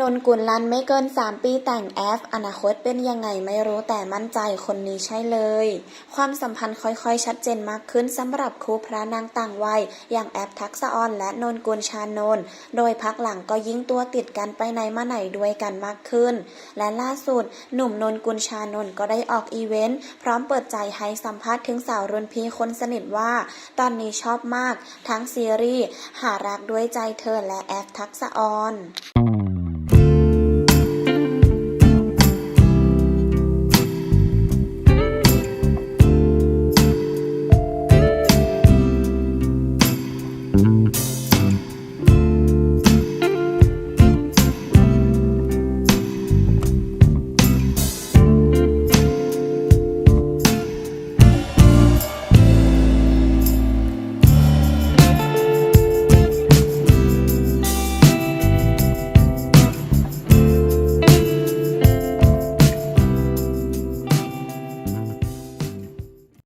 นนกุลลันไม่เกิน 3 ปีแต่งแอฟ อนาคตเป็นยังไงไม่รู้แต่มั่นใจคนนี้ใช่เลย ความสัมพันธ์ค่อยๆ ชัดเจนมากขึ้นสำหรับคู่พระนางต่างวัย อย่างแอฟทักษออนและนนกุลชานน โดยพักหลังก็ยิ่งตัวติดกันไปไหนมาไหนด้วยกันมากขึ้น และล่าสุด หนุ่มนนกุลชานนก็ได้ออกอีเวนต์ พร้อมเปิดใจให้สัมภาษณ์ถึงสาวรุ่นพี่คนสนิทว่า ตอนนี้ชอบมาก ทั้งซีรีส์หารักด้วยใจเธอและแอฟทักษออน